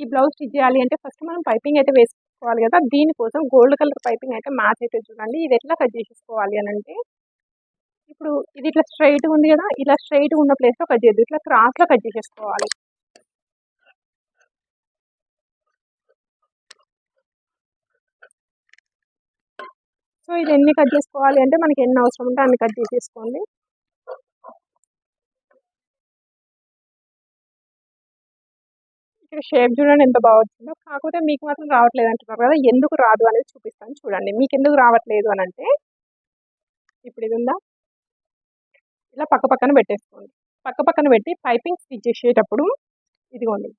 ఈ blouse stitch చేయాలి అంటే ఫస్ట్ మనం పైపింగ్ అయితే వేసుకోవాలి కదా దీనికోసం గోల్డ్ కలర్ పైపింగ్ అయితే మ్యాచ్ అయితే చూడండి. ఇది ఎట్లా కట్ చేసేసుకోవాలి అని అంటే ఇప్పుడు ఇది ఇట్లా స్ట్రైట్ ఉంది కదా ఇలా స్ట్రైట్ ఉన్న ప్లేస్లో కట్ చేయద్దు. ఇట్లా క్రాస్లో కట్ చేసేసుకోవాలి. సో ఇది ఎన్ని కట్ చేసుకోవాలి అంటే మనకి ఎన్ని అవసరం ఉంటే అన్ని కట్ చేసేసుకోండి. ఇక్కడ షేప్ చూడండి ఎంత బాగా కాకపోతే మీకు మాత్రం రావట్లేదు అంటున్నారు కదా ఎందుకు రాదు అనేది చూపిస్తాను చూడండి. మీకు ఎందుకు రావట్లేదు అని అంటే ఇప్పుడు ఇది ఉందా? ఇలా పక్క పక్కన పెట్టేసుకోండి. పక్క పక్కన పెట్టి పైపింగ్ స్టిచ్ చేసేటప్పుడు ఇదిగోండి.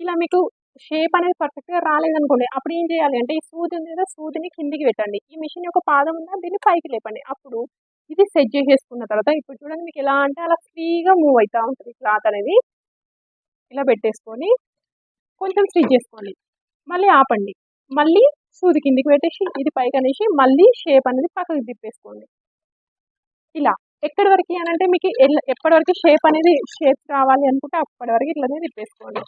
ఇలా మీకు షేప్ అనేది పర్ఫెక్ట్గా రాలేదనుకోండి అప్పుడు ఏం చేయాలి అంటే ఈ సూది ఉంది కదా సూదిని కిందికి పెట్టండి. ఈ మిషన్ యొక్క పాదం ఉందా దీన్ని పైకి లేపండి. అప్పుడు ఇది సెట్ చేసేసుకున్న తర్వాత ఇప్పుడు చూడండి మీకు ఎలా అంటే అలా ఫ్రీగా మూవ్ అవుతూ ఉంటుంది క్లాత్ అనేది. ఇలా పెట్టేసుకొని కొంచెం స్టిచ్ చేసుకోండి మళ్ళీ ఆపండి. మళ్ళీ సూది కిందికి పెట్టేసి ఇది పైకి అనేసి మళ్ళీ షేప్ అనేది పక్కకి తిప్పేసుకోండి. ఇలా. ఎక్కడి వరకు అని అంటే మీకు ఎప్పటి వరకు షేప్ అనేది షేప్ రావాలి అనుకుంటే అప్పటి వరకు ఇట్లానే తిప్పేసుకోండి.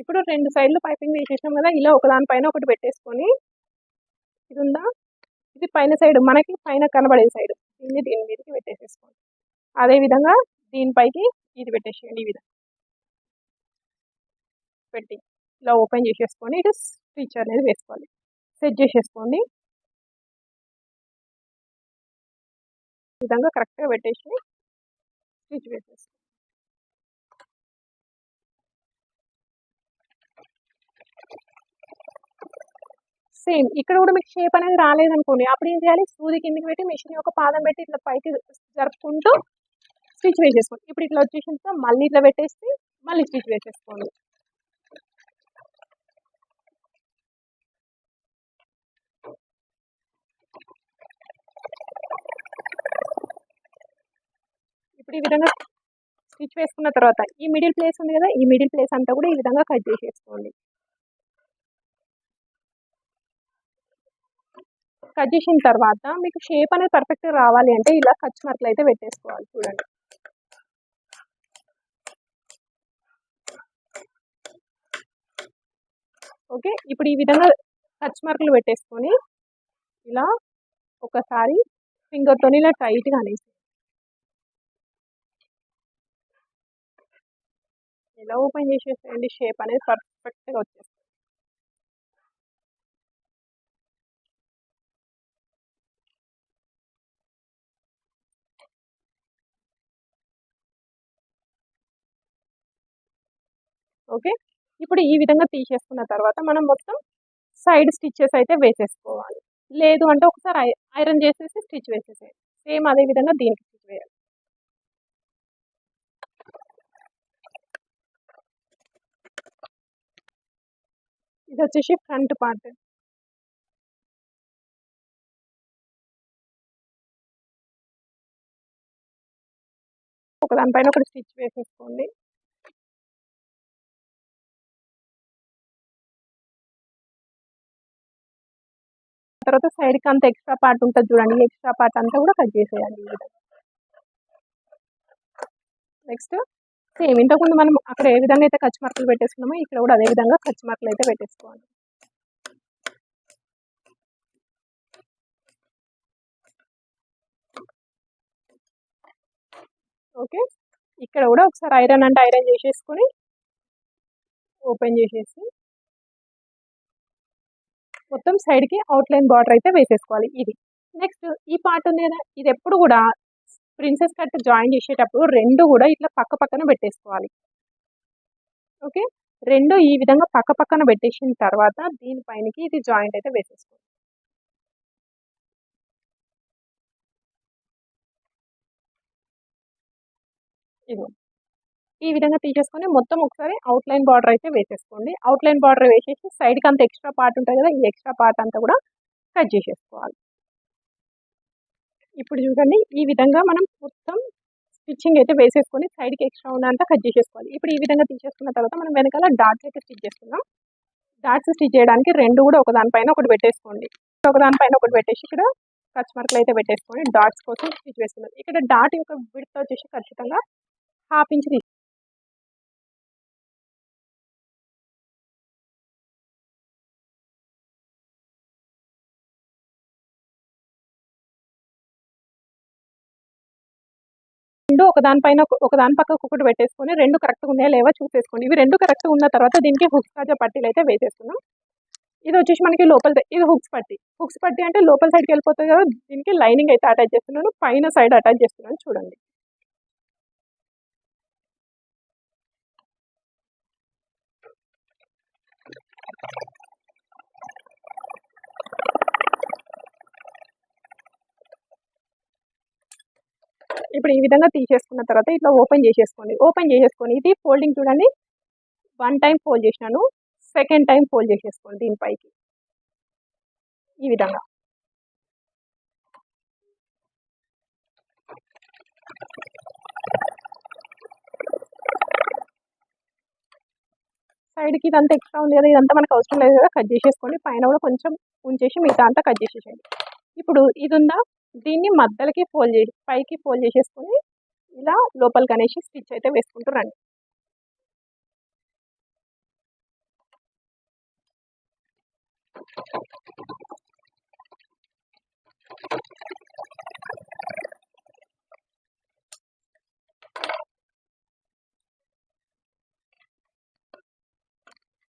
ఇప్పుడు రెండు సైడ్లు పైపింగ్ వేసేసాం కదా ఇలా ఒకదాని పైన ఒకటి పెట్టేసుకొని. ఇది ఉందా ఇది పైన సైడ్ మనకి పైన కనబడే సైడ్. దీన్ని దీని మీదకి పెట్టేసేసుకోండి. అదేవిధంగా దీనిపైకి ఇది పెట్టేసేయండి ఈ విధంగా. పెట్టి ఇలా ఓపెన్ చేసేసుకొని ఇటు స్టిచ్ అనేది వేసుకోవాలి. సెట్ చేసేసుకోండి. ఈ విధంగా కరెక్ట్గా పెట్టేసి స్టిచ్ వేసేసుకోండి. సేమ్. ఇక్కడ కూడా మీకు షేప్ అనేది రాలేదనుకోండి. అప్పుడు ఏం చేయాలి? సూది కిందకి పెట్టి మిషన్ యొక్క పాదం పెట్టి ఇట్లా పైకి జరుపుకుంటూ స్టిచ్ వేసేసుకోండి. ఇప్పుడు ఇట్లా వచ్చేసిన మళ్ళీ ఇట్లా పెట్టేసి మళ్ళీ స్టిచ్ వేసేసుకోండి. ఇప్పుడు ఈ విధంగా స్టిచ్ వేసుకున్న తర్వాత ఈ మిడిల్ ప్లేస్ ఉంది కదా ఈ మిడిల్ ప్లేస్ అంతా కూడా ఈ విధంగా కట్ చేసేసుకోండి. కట్ చేసిన తర్వాత మీకు షేప్ అనేది పర్ఫెక్ట్గా రావాలి అంటే ఇలా కచ్ మార్కులు అయితే పెట్టేసుకోవాలి చూడండి. ఓకే ఇప్పుడు ఈ విధంగా కచ్ మార్కులు పెట్టేసుకొని ఇలా ఒకసారి ఫింగర్తో ఇలా టైట్గా అనేసి ఇలా ఓపెన్ చేసేసేయండి? షేప్ అనేది పర్ఫెక్ట్గా వచ్చేస్తుంది. ఓకే? ఇప్పుడు ఈ విధంగా తీసేసుకున్న తర్వాత మనం మొత్తం సైడ్ స్టిచ్చెస్ అయితే వేసేసుకోవాలి. లేదు అంటే ఒకసారి ఐరన్ చేసేసి స్టిచ్ వేసేసేయాలి సేమ్ అదే విధంగా దీనికి స్టిచ్ వేయాలి. ఇది వచ్చేసి ఫ్రంట్ పార్ట్. ఒక దానిపైన ఒకటి స్టిచ్ వేసేసుకోండి. తర్వాత సైడ్కి అంత ఎక్స్ట్రా పార్ట్ ఉంటుంది చూడండి. ఎక్స్ట్రా పార్ట్ అంతా కూడా కట్ చేసేయాలి నెక్స్ట్ సేమ్ ఇంతకుముందు మనం అక్కడ ఏ విధంగా అయితే ఖర్చు మార్కులు పెట్టేసుకున్నామో ఇక్కడ కూడా అదే విధంగా ఖర్చు మార్కులు అయితే పెట్టేసుకోవాలి. ఓకే ఇక్కడ కూడా ఒకసారి ఐరన్ అంటే ఐరన్ చేసేసుకొని ఓపెన్ చేసేసి మొత్తం సైడ్కి అవుట్లైన్ బార్డర్ అయితే వేసేసుకోవాలి ఇది. నెక్స్ట్ ఈ పార్ట్ ఉంది కదా ఇది ఎప్పుడు కూడా ప్రిన్సెస్ కట్ జాయిన్ చేసేటప్పుడు రెండు కూడా ఇట్లా పక్క పక్కన పెట్టేసుకోవాలి. ఓకే రెండు ఈ విధంగా పక్క పక్కన పెట్టేసిన తర్వాత దీనిపైనకి ఇది జాయింట్ అయితే వేసేసుకోవాలి. ఇది ఈ విధంగా తీసేసుకొని మొత్తం ఒకసారి అవుట్లైన్ బార్డర్ అయితే వేసేసుకోండి. అవుట్లైన్ బార్డర్ వేసేసి సైడ్కి అంత ఎక్స్ట్రా పార్ట్ ఉంటుంది కదా ఈ ఎక్స్ట్రా పార్ట్ అంతా కూడా కట్ చేసేసుకోవాలి. ఇప్పుడు చూడండి ఈ విధంగా మనం మొత్తం స్టిచ్చింగ్ అయితే వేసేసుకొని సైడ్కి ఎక్స్ట్రా ఉన్నంతా కట్ చేసేసుకోవాలి. ఇప్పుడు ఈ విధంగా తీసేసుకున్న తర్వాత మనం వెనకాల డాట్స్ అయితే స్టిచ్ చేసుకుందాం. డాట్స్ స్టిచ్ చేయడానికి రెండు కూడా ఒకదానిపైన ఒకటి పెట్టేసుకోండి. ఒకదానిపైన ఒకటి పెట్టేసి ఇక్కడ కచ్ మార్కులు అయితే పెట్టేసుకొని డాట్స్ కోసం స్టిచ్ వేసుకున్నాం ఇక్కడ డాట్ యొక్క విడత వచ్చేసి ఖచ్చితంగా హాఫ్ ఇంచ్ రెండు ఒకదానిపైన ఒకదాని ఒక- దాని పక్కకు ఒకటి పెట్టేసుకొని రెండు కరెక్ట్గా ఉన్నాయా లేవా చూసేసుకోండి. ఇవి రెండు కరెక్ట్గా ఉన్న తర్వాత దీనికి హుక్స్ కాజా పట్టీలు అయితే వేసేసుకున్నాం ఇది వచ్చేసి మనకి లోపల ఇది హుక్స్ పట్టి. హుక్స్ పట్టి అంటే లోపల సైడ్కి వెళ్ళిపోతుంది కదా దీనికి లైనింగ్ అయితే అటాచ్ చేస్తున్నాను. పైన సైడ్ అటాచ్ చేస్తున్నాను చూడండి. ఇప్పుడు ఈ విధంగా తీసేసుకున్న తర్వాత ఇట్లా ఓపెన్ చేసేసుకోండి. ఓపెన్ చేసేసుకొని ఇది ఫోల్డింగ్ చూడండి. వన్ టైం ఫోల్డ్ చేసినాను. సెకండ్ టైం ఫోల్డ్ చేసేసుకోండి దీనిపైకి ఈ విధంగా. సైడ్కి ఇదంతా ఎక్స్ట్రా ఉంది కదా ఇదంతా మనకు అవసరం లేదు కదా కట్ చేసేసుకోండి. పైన కూడా కొంచెం ఉంచేసి మిగతా అంతా కట్ చేసేసేయండి. ఇప్పుడు ఇది ఉందా? దీన్ని మధ్యలకి ఫోల్డ్ చేసి పైకి ఫోల్డ్ చేసేసుకొని ఇలా లోపలికి అనేసి స్టిచ్ అయితే వేసుకుంటూ రండి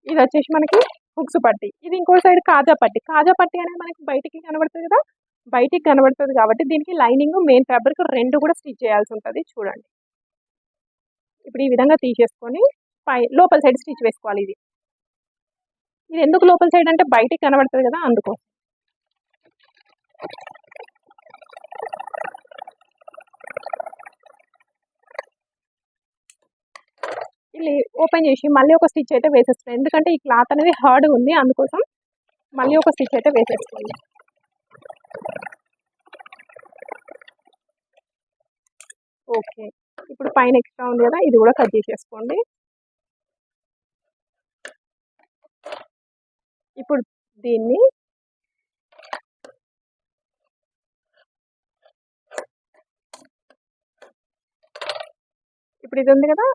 ఇది వచ్చేసి మనకి హుక్స్ పట్టి. ఇది ఇంకో సైడ్ కాజా పట్టి. కాజా పట్టి అనేది మనకి బయటికి కనబడుతుంది కదా బయటికి కనబడుతుంది కాబట్టి దీనికి లైనింగ్ మెయిన్ ఫ్యాబ్రిక్ రెండు కూడా స్టిచ్ చేయాల్సి ఉంటుంది. చూడండి. ఇప్పుడు ఈ విధంగా తీసేసుకొని పై లోపల సైడ్ స్టిచ్ వేసుకోవాలి ఇది. ఇది ఎందుకు లోపల సైడ్ అంటే బయటికి కనబడుతుంది కదా అందుకో ఇల్లు ఓపెన్ చేసి మళ్ళీ ఒక స్టిచ్ అయితే వేసేస్తుంది ఎందుకంటే ఈ క్లాత్ అనేది హార్డ్ ఉంది అందుకోసం మళ్ళీ ఒక స్టిచ్ అయితే వేసేస్తుంది ఓకే. ఇప్పుడు పైన ఎక్స్ట్రా ఉంది కదా ఇది కూడా కట్ చేసేసుకోండి. ఇప్పుడు దీన్ని ఇప్పుడు ఇది ఉంది కదా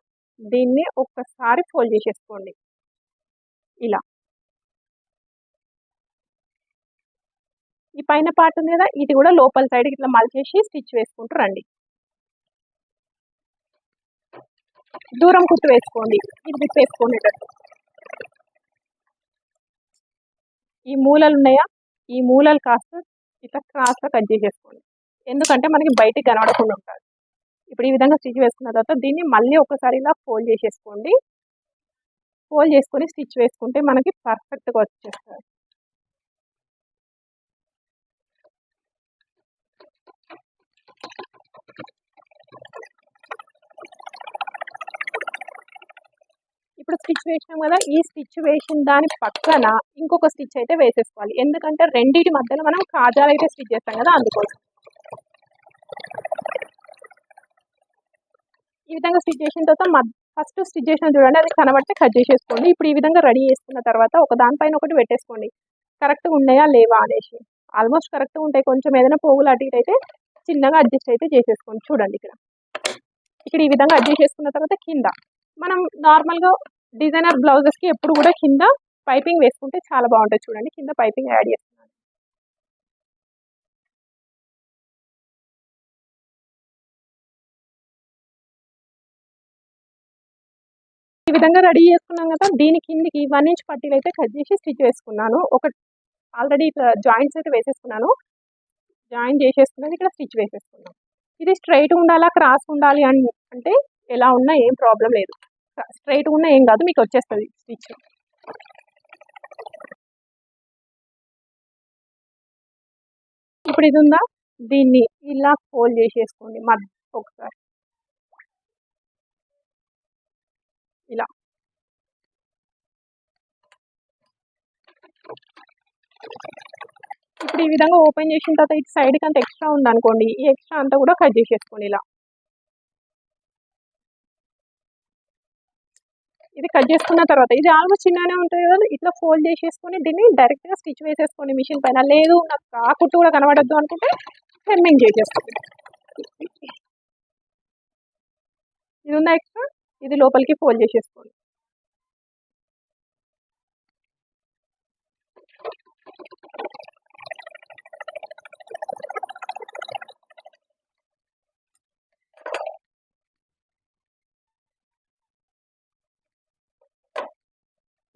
దీన్ని ఒక్కసారి ఫోల్డ్ చేసేసుకోండి. ఇలా. ఈ పైన పార్ట్ ఉంది కదా ఇది కూడా లోపల సైడ్ ఇట్లా మలిచేసి స్టిచ్ వేసుకుంటూ రండి. దూరం కుట్టు వేసుకోండి ఇది విప్పేసుకునేటట్టు ఈ మూలలు ఉన్నాయా? ఈ మూలలు కాస్త ఇట్లా క్రాస్గా కట్ చేసేసుకోండి. ఎందుకంటే మనకి బయటికి కనబడకుండా ఉంటుంది. ఇప్పుడు ఈ విధంగా స్టిచ్ వేసుకున్న తర్వాత దీన్ని మళ్ళీ ఒకసారి ఇలా ఫోల్డ్ చేసేసుకోండి. ఫోల్డ్ చేసుకొని స్టిచ్ వేసుకుంటే మనకి పర్ఫెక్ట్గా వచ్చేస్తుంది. ఇప్పుడు స్టిచ్ వేసినాం కదా ఈ స్టిచ్ వేసిన దాని పక్కన ఇంకొక స్టిచ్ అయితే వేసేసుకోవాలి. ఎందుకంటే రెండింటి మధ్యలో మనం కాజాలు అయితే స్టిచ్ చేస్తాం కదా అందుకోసం. ఈ విధంగా స్టిచ్ చేసిన తర్వాత ఫస్ట్ స్టిచ్ చేసిన చూడండి అది కనబడితే కట్ చేసేసుకోండి. ఇప్పుడు ఈ విధంగా రెడీ చేసుకున్న తర్వాత ఒక దానిపైన ఒకటి పెట్టేసుకోండి. కరెక్ట్గా ఉన్నాయా లేవా అనేసి. ఆల్మోస్ట్ కరెక్ట్గా ఉంటాయి. కొంచెం ఏదైనా పోగులు అటు ఇటు అయితే చిన్నగా అడ్జస్ట్ అయితే చేసేసుకోండి. చూడండి ఇక్కడ. ఇక్కడ ఈ విధంగా అడ్జస్ట్ చేసుకున్న తర్వాత కింద. మనం నార్మల్గా డిజైనర్ బ్లౌజెస్కి ఎప్పుడు కూడా కింద పైపింగ్ వేసుకుంటే చాలా బాగుంటుంది చూడండి. కింద పైపింగ్ యాడ్ చేస్తున్నాను. ఈ విధంగా రెడీ చేసుకున్నాం కదా దీని కిందికి వన్ ఇంచ్ పట్టీలు అయితే కట్ చేసి స్టిచ్ వేసుకున్నాను. ఒక ఆల్రెడీ ఇట్లా జాయింట్స్ అయితే వేసేసుకున్నాను. జాయిన్ చేసేసుకున్నాను ఇక్కడ స్టిచ్ వేసేసుకున్నాను. ఇది స్ట్రైట్ ఉండాలా క్రాస్ ఉండాలి అని అంటే ఎలా ఉన్నా ఏం ప్రాబ్లం లేదు. స్ట్రైట్ ఉన్నా ఏం కాదు మీకు వచ్చేస్తుంది స్టిచ్. ఇప్పుడు ఇది ఉందా? దీన్ని ఇలా ఫోల్డ్ చేసేసుకోండి మధ్య ఒకసారి. ఇలా. ఇప్పుడు ఈ విధంగా ఓపెన్ చేసిన తర్వాత ఇటు సైడ్కి అంత ఎక్స్ట్రా ఉందనుకోండి ఈ ఎక్స్ట్రా అంతా కూడా కట్ చేసేసుకోండి ఇలా. ఇది కట్ చేసుకున్న తర్వాత ఇది ఆల్మోస్ట్ చిన్నగానే ఉంటుంది కదా ఇట్లా ఫోల్డ్ చేసేసుకొని దీన్ని డైరెక్ట్గా స్టిచ్ వేసేసుకోండి మిషన్ పైన. లేదు నాకు ఆ కుట్టు కూడా కనబడద్దు అనుకుంటే హెమ్మింగ్ చేసేసుకోండి. ఇది ఉందా ఎక్స్ట్రా ఇది లోపలికి ఫోల్డ్ చేసేసుకోండి.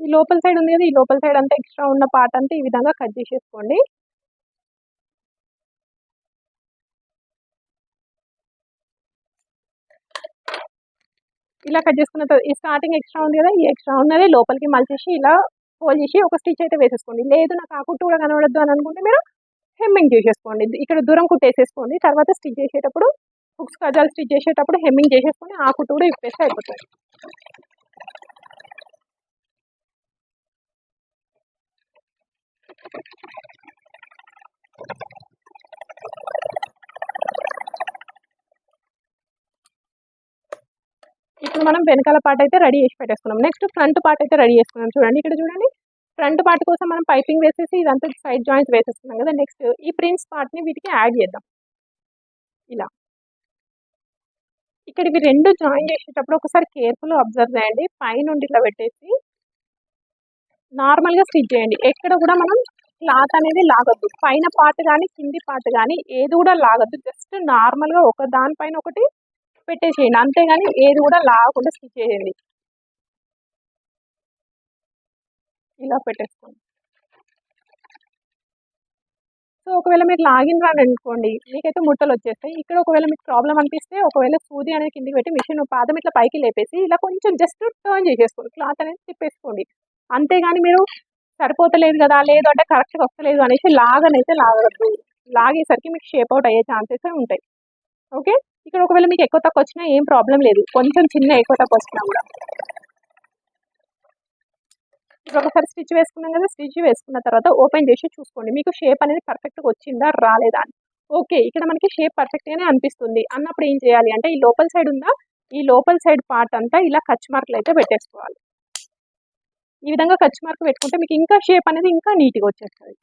ఈ లోపల సైడ్ ఉంది కదా ఈ లోపల సైడ్ అంతా ఎక్స్ట్రా ఉన్న పార్ట్ అంతా ఈ విధంగా కట్ చేసేసుకోండి. ఇలా కట్ చేసుకున్న తర్వాత ఈ స్టార్టింగ్ ఎక్స్ట్రా ఉంది కదా ఈ ఎక్స్ట్రా ఉన్నది లోపలికి మలిచేసి ఇలా ఫోల్డ్ చేసి ఒక స్టిచ్ అయితే వేసేసుకోండి. లేదు నాకు ఆ కుట్టు కూడా కనబడద్దు అని అనుకుంటే మీరు హెమ్మింగ్ చేసేసుకోండి. ఇక్కడ దూరం కుట్టేసేసుకోండి. తర్వాత స్టిచ్ చేసేటప్పుడు హుక్స్ కజాలు స్టిచ్ చేసేటప్పుడు హెమ్మింగ్ చేసేసుకొని ఆ కుట్టు కూడా ఇప్పేస్తే అయిపోతుంది. ఇప్పుడు మనం వెనకాల పార్ట్ అయితే రెడీ చేసి పెట్టేసుకున్నాం. నెక్స్ట్ ఫ్రంట్ పార్ట్ అయితే రెడీ చేసుకున్నాం. చూడండి ఇక్కడ చూడండి. ఫ్రంట్ పార్ట్ కోసం మనం పైపింగ్ వేసేసి ఇదంతా సైడ్ జాయింట్స్ వేసేస్తున్నాం కదా. నెక్స్ట్ ఈ ప్రిన్స్ పార్ట్ని వీటికి యాడ్ చేద్దాం. ఇలా. ఇక్కడ ఇవి రెండు జాయిన్ చేసేటప్పుడు ఒకసారి కేర్ఫుల్ అబ్జర్వ్ చేయండి. పైనుండి ఇట్లా పెట్టేసి నార్మల్గా స్టిచ్ చేయండి. ఎక్కడ కూడా మనం క్లాత్ అనేది లాగద్దు. పైన పార్ట్ కానీ కింది పార్ట్ కానీ ఏది కూడా లాగద్దు. జస్ట్ నార్మల్గా ఒక దానిపైన ఒకటి పెట్టేసేయండి. అంతేగాని ఏది కూడా లాగకుండా స్టిచ్ చేయండి ఇలా పెట్టేసుకోండి. సో ఒకవేళ మీరు లాగిన్ రాని అనుకోండి మీకైతే ముట్టలు వచ్చేస్తాయి. ఇక్కడ ఒకవేళ మీకు ప్రాబ్లం అనిపిస్తే ఒకవేళ సూది అనేది కిందికి పెట్టి మిషన్ పాదం ఇట్లా పైకి లేపేసి ఇలా కొంచెం జస్ట్ టర్న్ చేసేసుకోండి. క్లాత్ అనేది తిప్పేసుకోండి. అంతేగాని మీరు సరిపోతలేదు కదా లేదు అంటే కరెక్ట్గా వస్తలేదు అనేసి లాగనైతే లాగదు లాగేసరికి మీకు షేప్ అవుట్ అయ్యే ఛాన్సెస్ ఉంటాయి. ఓకే ఇక్కడ ఒకవేళ మీకు ఎక్కువ తక్కువ వచ్చినా ఏం ప్రాబ్లం లేదు. కొంచెం చిన్న ఎక్కువ తక్కువ వచ్చినా కూడా. ఇప్పుడు ఒకసారి స్టిచ్ వేసుకున్నాం కదా స్టిచ్ వేసుకున్న తర్వాత ఓపెన్ చేసి చూసుకోండి. మీకు షేప్ అనేది పర్ఫెక్ట్గా వచ్చిందా రాలేదా అని. ఓకే ఇక్కడ మనకి షేప్ పర్ఫెక్ట్గానే అనిపిస్తుంది. అన్నప్పుడు ఏం చేయాలి అంటే ఈ లోపల సైడ్ ఉందా? ఈ లోపల సైడ్ పార్ట్ అంతా ఇలా కచ్ మార్కులు అయితే పెట్టేసుకోవాలి. ఈ విధంగా కచ్చి మార్క్ పెట్టుకుంటే మీకు ఇంకా షేప్ అనేది ఇంకా నీట్గా వచ్చేస్తుంది.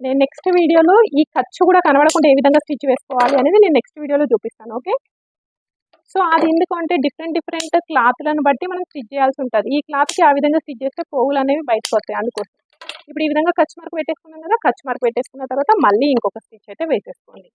నేను నెక్స్ట్ వీడియోలో ఈ ఖర్చు కూడా కనబడకుండా ఏ విధంగా స్టిచ్ వేసుకోవాలి అనేది నేను నెక్స్ట్ వీడియోలో చూపిస్తాను ఓకే సో అది ఎందుకంటే డిఫరెంట్ డిఫరెంట్ క్లాత్లను బట్టి మనం స్టిచ్ చేయాల్సి ఉంటుంది. ఈ క్లాత్కి ఆ విధంగా స్టిచ్ చేస్తే పోగులు అనేవి బయటకు వస్తాయి అందుకోసం. ఇప్పుడు ఈ విధంగా ఖర్చు మార్క్ పెట్టేసుకున్నాం కదా ఖర్చు మార్క్ పెట్టేసుకున్న తర్వాత మళ్ళీ ఇంకొక స్టిచ్ అయితే వేసేసుకోండి.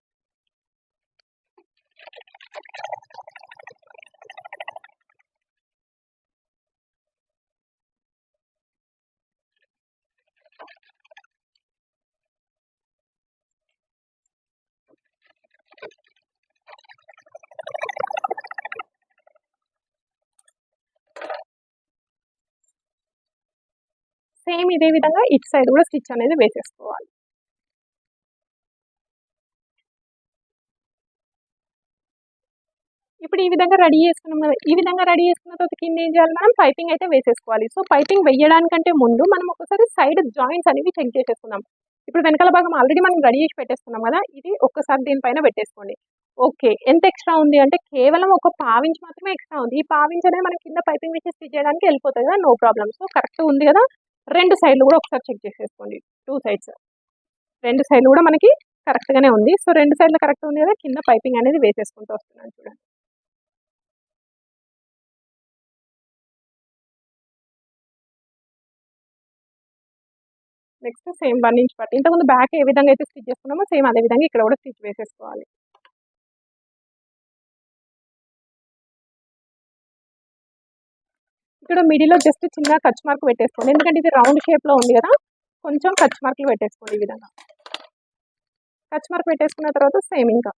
సేమ్ ఇదే విధంగా ఇటు సైడ్ కూడా స్టిచ్ అనేది వేసేసుకోవాలి. ఇప్పుడు ఈ విధంగా రెడీ చేసుకున్నాం కదా ఈ విధంగా రెడీ చేసుకున్న తర్వాత కింద ఏం చేయాలి మనం? పైపింగ్ అయితే వేసేసుకోవాలి. సో పైపింగ్ వేయడానికంటే ముందు మనం ఒకసారి సైడ్ జాయింట్స్ అనేవి చెక్ చేసేసుకుందాం. ఇప్పుడు వెనకాల భాగం ఆల్రెడీ మనం రెడీ చేసి పెట్టేసుకున్నాం కదా? ఇది ఒక్కసారి దీనిపైన పెట్టేసుకోండి. ఓకే. ఎంత ఎక్స్ట్రా ఉంది అంటే కేవలం ఒక పావించి మాత్రమే ఎక్స్ట్రా ఉంది. ఈ పావించి అనేది మనం కింద పైపింగ్ వేసి స్టిచ్ చేయడానికి వెళ్ళిపోతుంది కదా? No problem. సో కరెక్ట్ ఉంది కదా? రెండు సైడ్లు కూడా ఒకసారి చెక్ చేసేసుకోండి. Two sides. రెండు సైడ్లు కూడా మనకి కరెక్ట్గానే ఉంది. సో రెండు సైడ్లు కరెక్ట్ ఉంది కదా? కింద పైపింగ్ అనేది వేసేసుకుంటూ వస్తున్నాను చూడండి. నెక్స్ట్ సేమ్ వన్ ఇంచ్ పట్టి ఇంతకుముందు బ్యాక్ ఏ విధంగా అయితే స్టిచ్ చేసుకున్నామో సేమ్ అదే విధంగా ఇక్కడ కూడా స్టిచ్ వేసేసుకోవాలి. ఇక్కడ మిడిల్లో జస్ట్ చిన్న కచ్ మార్క్ పెట్టేసుకోండి. ఎందుకంటే ఇది రౌండ్ షేప్లో ఉంది కదా కొంచెం కచ్ మార్కులు పెట్టేసుకోండి ఈ విధంగా. కచ్ మార్క్ పెట్టేసుకున్న తర్వాత సేమ్ ఇంకా.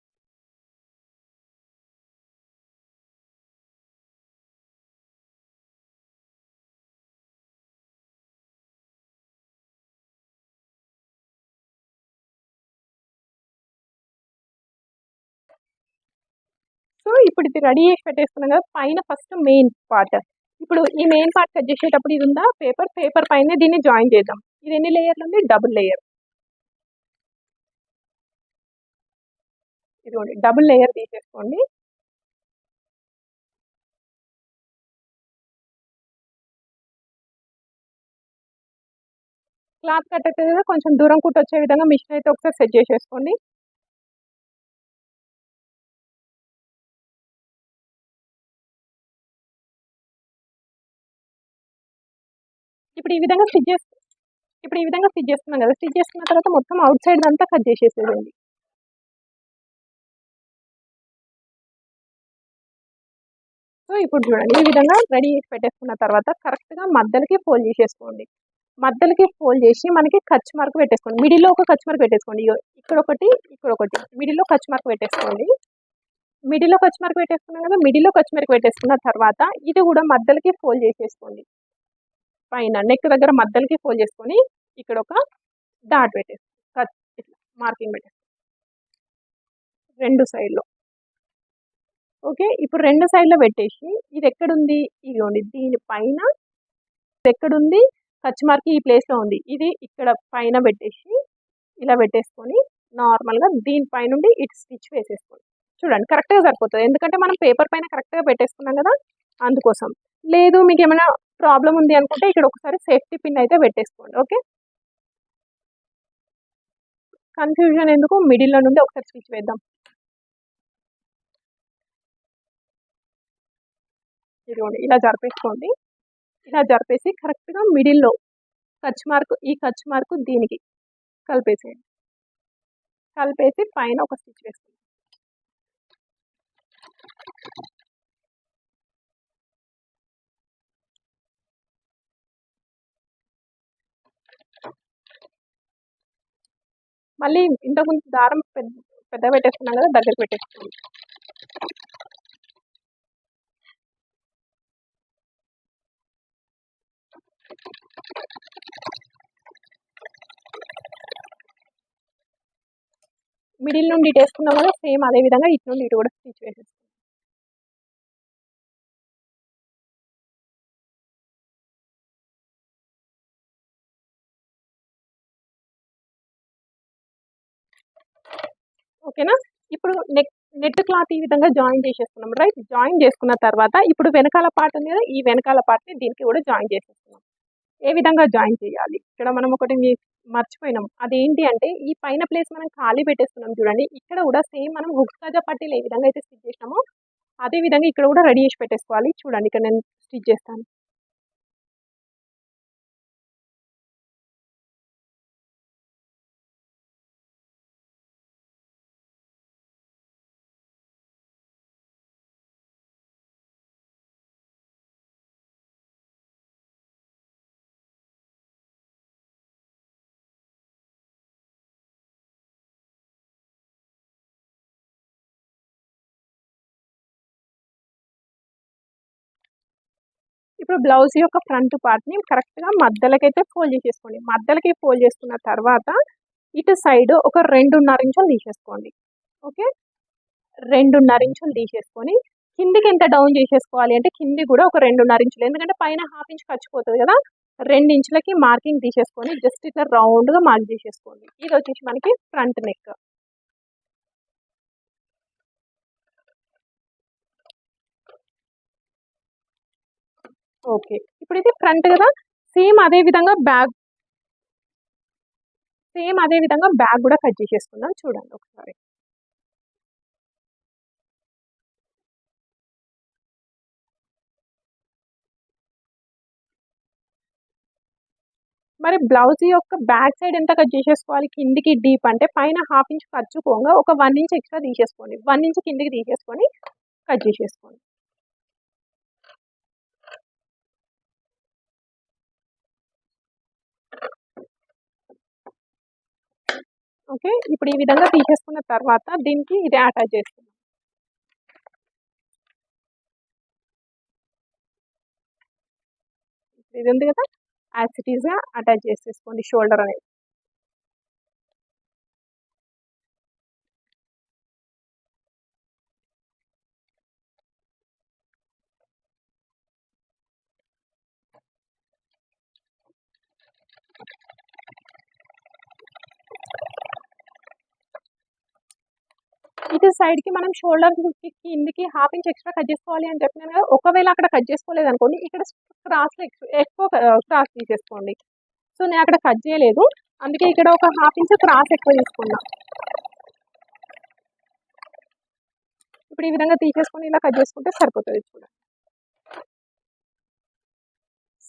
సో ఇప్పుడు ఇది రెడీ చేసి పెట్టేసుకున్నాం కదా పైన ఫస్ట్ మెయిన్ పార్ట్. ఇప్పుడు ఈ మెయిన్ పార్ట్ కట్ చేసేటప్పుడు ఇది ఉందా? పేపర్ పేపర్ పైన దీన్ని జాయిన్ చేద్దాం. ఇది ఎన్ని లేయర్లు ఉంది? Double layer. ఇదిగోండి డబుల్ లేయర్ తీసేసుకోండి. క్లాత్ కట్ అవుతుంది కదా కొంచెం దూరం కుట్టొచ్చే విధంగా మిషన్ అయితే ఒకసారి సెట్ చేసేసుకోండి. ఇప్పుడు ఈ విధంగా స్టిచ్ చేసి ఇప్పుడు ఈ విధంగా స్టిచ్ చేస్తున్నాం కదా స్టిచ్ చేసుకున్న తర్వాత మొత్తం అవుట్ సైడ్ అంతా కట్ చేసేసేదండి సో ఇప్పుడు చూడండి ఈ విధంగా రెడీ చేసి పెట్టేసుకున్న తర్వాత కరెక్ట్గా మద్దలకి ఫోల్డ్ చేసేసుకోండి. మద్దలకి ఫోల్డ్ చేసి మనకి ఖర్చు మార్క్ పెట్టేసుకోండి. మిడిల్లో ఒక ఖర్చు మార్క్ పెట్టేసుకోండి. ఇక్కడ ఒకటి ఇక్కడ ఒకటి. మిడిల్లో ఖర్చు మార్క్ పెట్టేసుకోండి. మిడిల్లో ఖర్చు మార్క్ పెట్టేసుకున్నాం కదా మిడిల్లో ఖర్చు మార్క్ పెట్టేసుకున్న తర్వాత ఇది కూడా మద్దలకి ఫోల్డ్ చేసేసుకోండి. పైన నెక్ దగ్గర మధ్యలకి ఫోల్డ్ చేసుకొని ఇక్కడ ఒక డాట్ పెట్టేసుకోండి ఇట్లా మార్కింగ్ పెట్టేస్తాం రెండు సైడ్లో ఓకే ఇప్పుడు రెండు సైడ్లో పెట్టేసి ఇది ఎక్కడుంది? ఇదిగోండి దీనిపైన ఇది ఎక్కడుంది? ఖర్చు మార్క్ ఈ ప్లేస్లో ఉంది. ఇది ఇక్కడ పైన పెట్టేసి ఇలా పెట్టేసుకొని నార్మల్గా దీనిపై నుండి ఇటు స్టిచ్ వేసేసుకోండి. చూడండి కరెక్ట్గా సరిపోతుంది. ఎందుకంటే మనం పేపర్ పైన కరెక్ట్గా పెట్టేసుకున్నాం కదా అందుకోసం. లేదు మీకు ఏమైనా ప్రాబ్లం ఉంది అనుకుంటే ఇక్కడ ఒకసారి సేఫ్టీ పిన్ అయితే పెట్టేసుకోండి ఓకే? కన్ఫ్యూజన్ ఎందుకు? మిడిల్లో నుండి ఒకసారి స్టిచ్ వేద్దాం. ఇదిగోండి ఇలా జరిపేసుకోండి. ఇలా జరిపేసి కరెక్ట్గా మిడిల్లో ఖర్చు మార్క్ ఈ ఖర్చు మార్క్ దీనికి కలిపేసేయండి. కలిపేసి పైన ఒక స్టిచ్ వేసుకోండి మళ్ళీ ఇంతకుముందు దారం పెద్ద పెద్ద పెట్టేసుకున్నాం కదా దగ్గర పెట్టేసుకోండి మిడిల్ నుండి ఇటు వేసుకున్నాం కదా సేమ్ అదే విధంగా ఇటు నుండి ఇటు కూడా స్టిచ్ వేసేస్తాం ఓకేనా? ఇప్పుడు నెక్ నెట్ క్లాత్ ఈ విధంగా జాయిన్ చేసేస్తున్నాం రైట్? జాయిన్ చేసుకున్న తర్వాత ఇప్పుడు వెనకాల పార్ట్ ఉంది కదా ఈ వెనకాల పార్ట్ని దీనికి కూడా జాయిన్ చేసేస్తున్నాం ఏ విధంగా జాయిన్ చేయాలి? ఇక్కడ మనం ఒకటి మర్చిపోయినాం. అదేంటి అంటే ఈ పైన ప్లేస్ మనం ఖాళీ పెట్టేస్తున్నాం చూడండి. ఇక్కడ కూడా సేమ్ మనం హుక్స్ కాజా పట్టీలు ఏ విధంగా అయితే స్టిచ్ చేసినామో అదే విధంగా ఇక్కడ కూడా రెడీ చేసి పెట్టేసుకోవాలి. చూడండి ఇక్కడ నేను స్టిచ్ చేస్తాను. ఇప్పుడు బ్లౌజ్ యొక్క ఫ్రంట్ పార్ట్ని కరెక్ట్గా మధ్యలకైతే ఫోల్డ్ చేసేసుకోండి. మధ్యలకి ఫోల్డ్ చేసుకున్న తర్వాత ఇటు సైడ్ ఒక రెండున్నర ఇంచులు తీసేసుకోండి. ఓకే? రెండున్నర ఇంచులు తీసేసుకొని కిందికి ఎంత డౌన్ చేసేసుకోవాలి అంటే కింది కూడా ఒక రెండున్నర ఇంచులు. ఎందుకంటే పైన హాఫ్ ఇంచ్ ఖర్చుపోతుంది కదా. రెండు ఇంచులకి మార్కింగ్ తీసేసుకొని జస్ట్ ఇట్లా రౌండ్గా మార్క్ చేసేసుకోండి. ఇది వచ్చేసి మనకి ఫ్రంట్ నెక్ ఓకే. ఇప్పుడు ఇది ఫ్రంట్ కదా సేమ్ అదే విధంగా బ్యాగ్ సేమ్ అదే విధంగా బ్యాగ్ కూడా కట్ చేసేసుకుందాం చూడండి ఒకసారి. మరి బ్లౌజ్ యొక్క బ్యాక్ సైడ్ ఎంత కట్ చేసేసుకోవాలి? కిందికి డీప్ అంటే పైన హాఫ్ ఇంచ్ ఖర్చుకోగా ఒక వన్ ఇంచ్ ఎక్స్ట్రా తీసేసుకోండి. వన్ ఇంచ్ కిందికి తీసేసుకొని కట్ చేసేసుకోండి. ఓకే? ఇప్పుడు ఈ విధంగా తీసేసుకున్న తర్వాత దీనికి ఇది అటాచ్ చేస్తున్నాం. ఇది ఉంది కదా? యాజ్ ఇట్ అటాచ్ చేసేసుకోండి షోల్డర్ అనేది. ఇటు సైడ్కి మనం షోల్డర్ కిందికి హాఫ్ ఇంచ్ ఎక్స్ట్రా కట్ చేసుకోవాలి అని చెప్పినాను కదా ఒకవేళ అక్కడ కట్ చేసుకోలేదు అనుకోండి ఇక్కడ క్రాస్ ఎక్కువ క్రాస్ తీసేసుకోండి. సో నేను అక్కడ కట్ చేయలేదు. అందుకే ఇక్కడ ఒక హాఫ్ ఇంచ్ క్రాస్ ఎక్కువ తీసుకున్నా. ఇప్పుడు ఈ విధంగా తీసేసుకొని ఇలా కట్ చేసుకుంటే సరిపోతుంది చూడండి.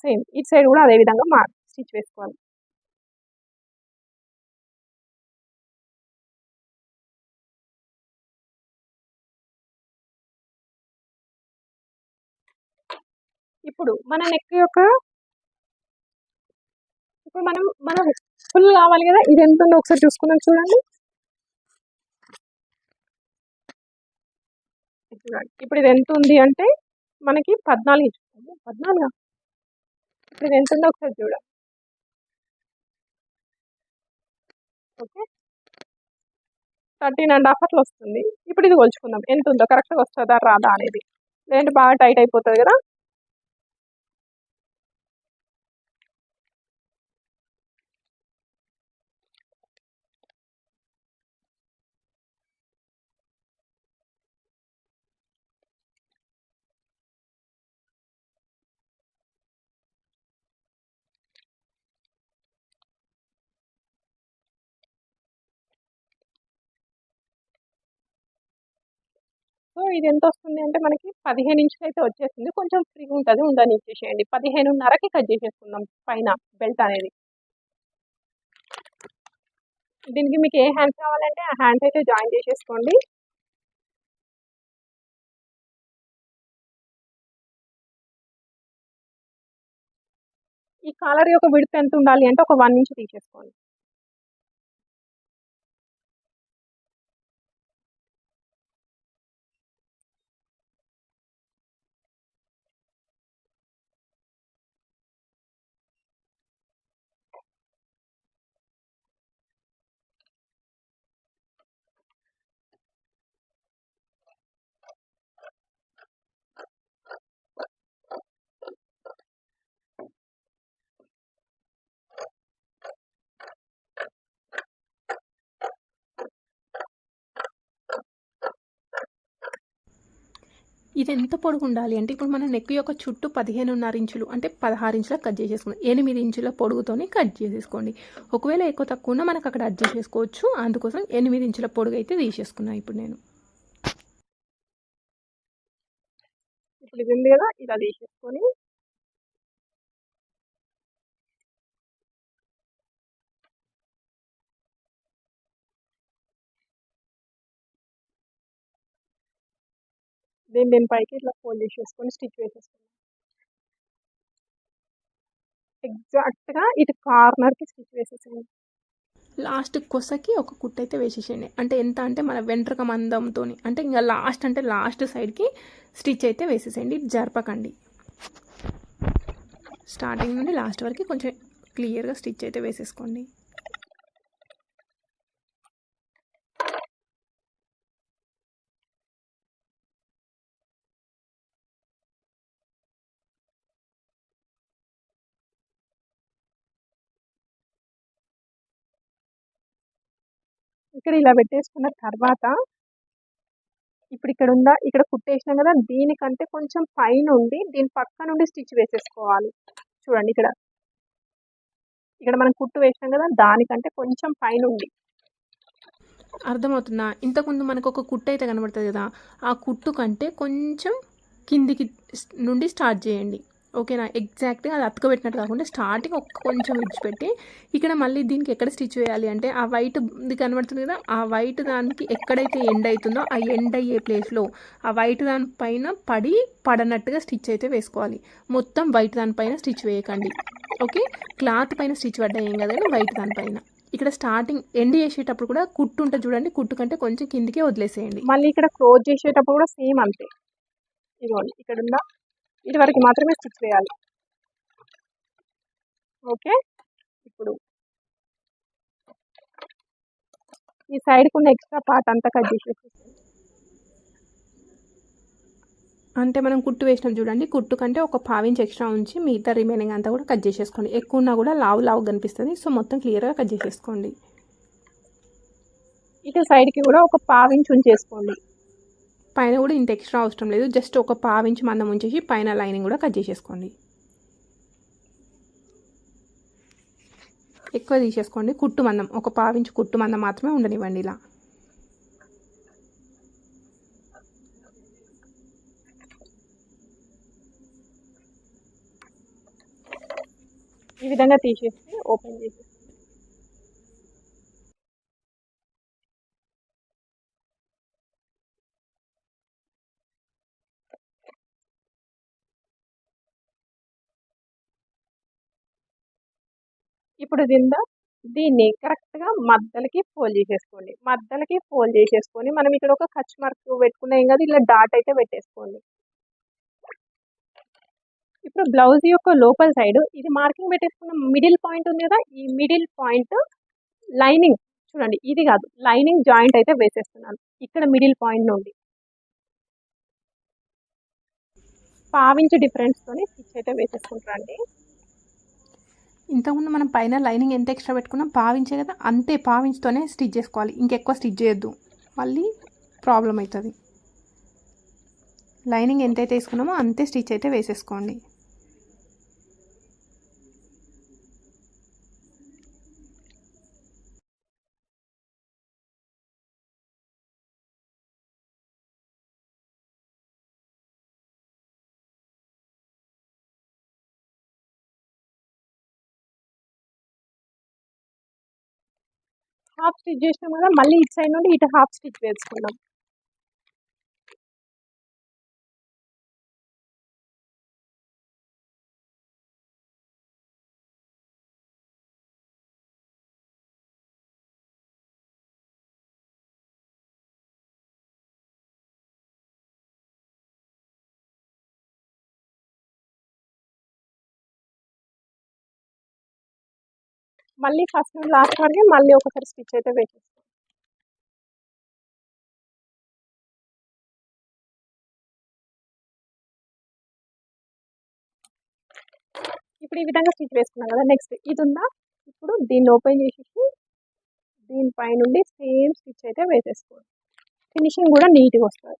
సేమ్ ఇటు సైడ్ కూడా అదే విధంగా మా స్టిచ్ వేసుకోవాలి. ఇప్పుడు మన నెక్ యొక్క ఇప్పుడు మనం మనం ఫుల్ కావాలి కదా? ఇది ఎంత ఉందో ఒకసారి చూసుకుందాం చూడండి. ఇప్పుడు ఇది ఎంత ఉంది అంటే మనకి పద్నాలుగు ఇచ్చుకోము పద్నాలుగు? ఇప్పుడు ఇది ఎంత ఉందో ఒకసారి చూడండి. ఓకే. థర్టీన్ అండ్ హాఫ్ అట్లా వస్తుంది. ఇప్పుడు ఇది కొలుచుకుందాం. ఎంత ఉందో? కరెక్ట్గా వస్తుందా? రాదా అనేది. లేదంటే బాగా టైట్ అయిపోతుంది కదా? ఇది ఎంత వస్తుంది అంటే మనకి పదిహేను ఇంచులు అయితే వచ్చేస్తుంది కొంచెం ఫ్రీ ఉంటుంది ఉండని ఇచ్చేసేయండి పదిహేనున్నరకి కట్ చేసేసుకుందాం పైన బెల్ట్ అనేది. దీనికి మీకు ఏ హ్యాండ్స్ కావాలంటే ఆ హ్యాండ్స్ అయితే జాయిన్ చేసేసుకోండి. ఈ కాలర్ యొక్క విడత ఎంత ఉండాలి అంటే ఒక వన్ ఇంచ్ తీసేసుకోండి. ఇది ఎంత పొడుగు ఉండాలి అంటే ఇప్పుడు మన నెక్ యొక్క చుట్టూ పదిహేనున్నర ఇంచులు అంటే పదహారు ఇంచులకు కట్ చేసేసుకుందాం. ఎనిమిది ఇంచుల పొడుగుతోని కట్ చేసేసుకోండి. ఒకవేళ ఎక్కువ తక్కువ ఉన్నా మనకు అక్కడ అడ్జస్ట్ చేసుకోవచ్చు. అందుకోసం ఎనిమిది ఇంచుల పొడుగు అయితే తీసేసుకున్నాను ఇప్పుడు నేను. ఇప్పుడు ఇది ఉంది కదా ఇలా తీసేసుకొని దీని దీని పైకి ఇట్లా ఫోల్డ్ చేసేసుకొని స్టిచ్ వేసేసుకున్నాం. ఎగ్జాక్ట్గా ఇటు కార్నర్కి స్టిచ్ వేసేసేయండి లాస్ట్ కొసకి ఒక కుట్ అయితే వేసేసేయండి. అంటే ఎంత అంటే మన వెంట్రకం మందంతో అంటే ఇంకా లాస్ట్ అంటే లాస్ట్ సైడ్కి స్టిచ్ అయితే వేసేసేయండి. ఇటు జరపకండి. స్టార్టింగ్ నుండి లాస్ట్ వరకు కొంచెం క్లియర్గా స్టిచ్ అయితే వేసేసుకోండి. ఇక్కడ ఇలా పెట్టేసుకున్న తర్వాత ఇప్పుడు ఇక్కడ ఉందా? ఇక్కడ కుట్టేసినాం కదా దీనికంటే కొంచెం పైన ఉండి దీని పక్క నుండి స్టిచ్ వేసేసుకోవాలి. చూడండి ఇక్కడ. ఇక్కడ మనం కుట్టు వేసినాం కదా దానికంటే కొంచెం పైన ఉండి అర్థమవుతుందా? ఇంతకుముందు మనకు ఒక కుట్టు అయితే కనబడుతుంది కదా ఆ కుట్టు కంటే కొంచెం కిందికి నుండి స్టార్ట్ చేయండి. ఓకేనా? ఎగ్జాక్ట్గా అది అతకబెట్టినట్టు కాకుండా స్టార్టింగ్ ఒక్క కొంచెం విడిచిపెట్టి ఇక్కడ మళ్ళీ దీనికి ఎక్కడ స్టిచ్ వేయాలి అంటే ఆ వైట్ ఇది కనబడుతుంది కదా ఆ వైట్ దానికి ఎక్కడైతే ఎండ్ అవుతుందో ఆ ఎండ్ అయ్యే ప్లేస్లో ఆ వైట్ దానిపైన పడి పడనట్టుగా స్టిచ్ అయితే వేసుకోవాలి. మొత్తం వైట్ దానిపైన స్టిచ్ వేయకండి. ఓకే? క్లాత్ పైన స్టిచ్ పడ్డా ఏం కదండి వైట్ దానిపైన ఇక్కడ స్టార్టింగ్ ఎండ్ చేసేటప్పుడు కూడా కుట్టు ఉంటుంది చూడండి కుట్టు కంటే కొంచెం కిందికే వదిలేసేయండి. మళ్ళీ ఇక్కడ క్లోజ్ చేసేటప్పుడు కూడా సేమ్ అంతే. ఇదిగోండి ఇక్కడ ఉందా ఇది వరకు మాత్రమే స్టిచ్ వేయాలి ఓకే? ఇప్పుడు. ఈ సైడ్కి ఉన్న ఎక్స్ట్రా పార్ట్ అంతా కట్ చేసేసి అంటే మనం కుట్టు వేసినాం చూడండి. కుట్టు కంటే ఒక పావించి ఎక్స్ట్రా ఉంచి మిగతా రిమైనింగ్ అంతా కూడా కట్ చేసేసుకోండి. ఎక్కువ ఉన్నా కూడా లావు లావు కనిపిస్తుంది. సో మొత్తం క్లియర్గా కట్ చేసేసుకోండి. ఇటు సైడ్కి కూడా ఒక పావించి ఉంచేసుకోండి. పైన కూడా ఇంత ఎక్స్ట్రా అవసరం లేదు. జస్ట్ ఒక పావించి మందం ఉంచేసి పైన లైనింగ్ కూడా కట్ చేసేసుకోండి. ఎక్కువ తీసేసుకోండి. కుట్టు మందం ఒక పావించి కుట్టు మందం మాత్రమే ఉండనివ్వండి ఇలా. ఈ విధంగా తీసేసి ఓపెన్ చేసేసి ఇప్పుడు కింద దీన్ని కరెక్ట్గా మద్దలకి ఫోల్డ్ చేసేసుకోండి. మద్దలకి ఫోల్డ్ చేసేసుకొని మనం ఇక్కడ ఒక ఖర్చు మార్క్ పెట్టుకున్నాం కదా ఇలా డాట్ అయితే పెట్టేసుకోండి. ఇప్పుడు బ్లౌజ్ యొక్క లోపల సైడ్ ఇది మార్కింగ్ పెట్టేసుకున్న మిడిల్ పాయింట్ ఉంది కదా ఈ మిడిల్ పాయింట్ లైనింగ్ చూడండి ఇది కాదు లైనింగ్ జాయింట్ అయితే వేసేస్తున్నాను. ఇక్కడ మిడిల్ పాయింట్ నుండి. పావించు డిఫరెన్స్తో స్టిచ్ అయితే వేసేసుకుంటారండి ఇంతకుముందు మనం పైన లైనింగ్ ఎంత ఎక్స్ట్రా పెట్టుకున్నాం? పావించే కదా అంతే పావించుతోనే స్టిచ్ చేసుకోవాలి. ఇంకెక్కువ స్టిచ్ చేయొద్దు. మళ్ళీ ప్రాబ్లం అవుతుంది లైనింగ్ ఎంతైతే వేసుకున్నామో అంతే స్టిచ్ అయితే వేసేసుకోండి. హాఫ్ స్టిచ్ చేసినాం కదా మళ్ళీ ఇటు సైడ్ నుండి ఇటు హాఫ్ స్టిచ్ వేసుకున్నాం. మళ్ళీ ఫస్ట్ లాస్ట్ వరకు మళ్ళీ ఒకసారి స్టిచ్ అయితే వేసేస్తాం ఇప్పుడు ఈ విధంగా స్టిచ్ వేసుకున్నాం కదా నెక్స్ట్ ఇది ఉందా? ఇప్పుడు దీన్ని ఓపెన్ చేసేసి దీనిపై నుండి సేమ్ స్టిచ్ అయితే వేసేసుకోండి ఫినిషింగ్ కూడా నీట్గా వస్తుంది.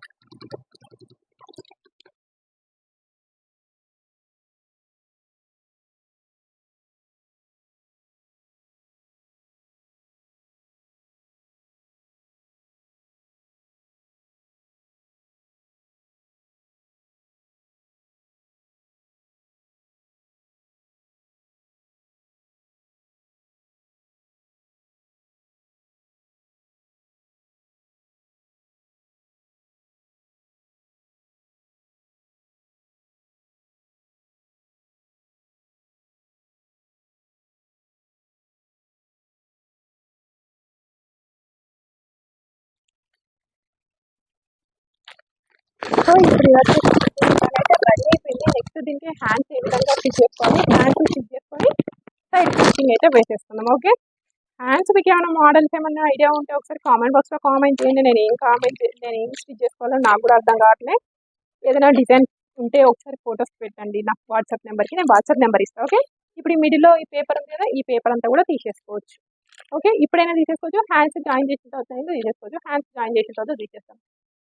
సో ఇప్పుడు ఇలా అయితే అయిపోయింది నెక్స్ట్ దీనికి హ్యాండ్స్ ఏ విధంగా స్టిచ్ చేసుకోవాలి హ్యాండ్స్ స్టిచ్ చేసుకొని సైడ్ స్టిచ్చింగ్ అయితే వేసేస్తున్నాం ఓకే హ్యాండ్స్ మీకు ఏమైనా మోడల్స్ ఏమైనా ఐడియా ఉంటే ఒకసారి కామెంట్ బాక్స్లో కామెంట్ చేయండి నేను ఏం కామెంట్ నేను ఏం స్టిచ్ చేసుకోవాలో నాకు కూడా అర్థం కావట్లేదు ఏదైనా డిజైన్ ఉంటే ఒకసారి ఫొటోస్ పెట్టండి నాకు వాట్సాప్ నెంబర్కి నేను వాట్సాప్ నెంబర్ ఇస్తాను ఓకే ఇప్పుడు ఈ మిడిల్లో ఈ పేపర్ ఉంది కదా ఈ పేపర్ అంతా కూడా తీసేసుకోవచ్చు ఓకే ఇప్పుడైనా తీసేసుకోవచ్చు హ్యాండ్స్ జాయిన్ చేసిన తర్వాత తీసేసుకోవచ్చు హ్యాండ్స్ జాయిన్ చేసిన తర్వాత తీసేస్తాం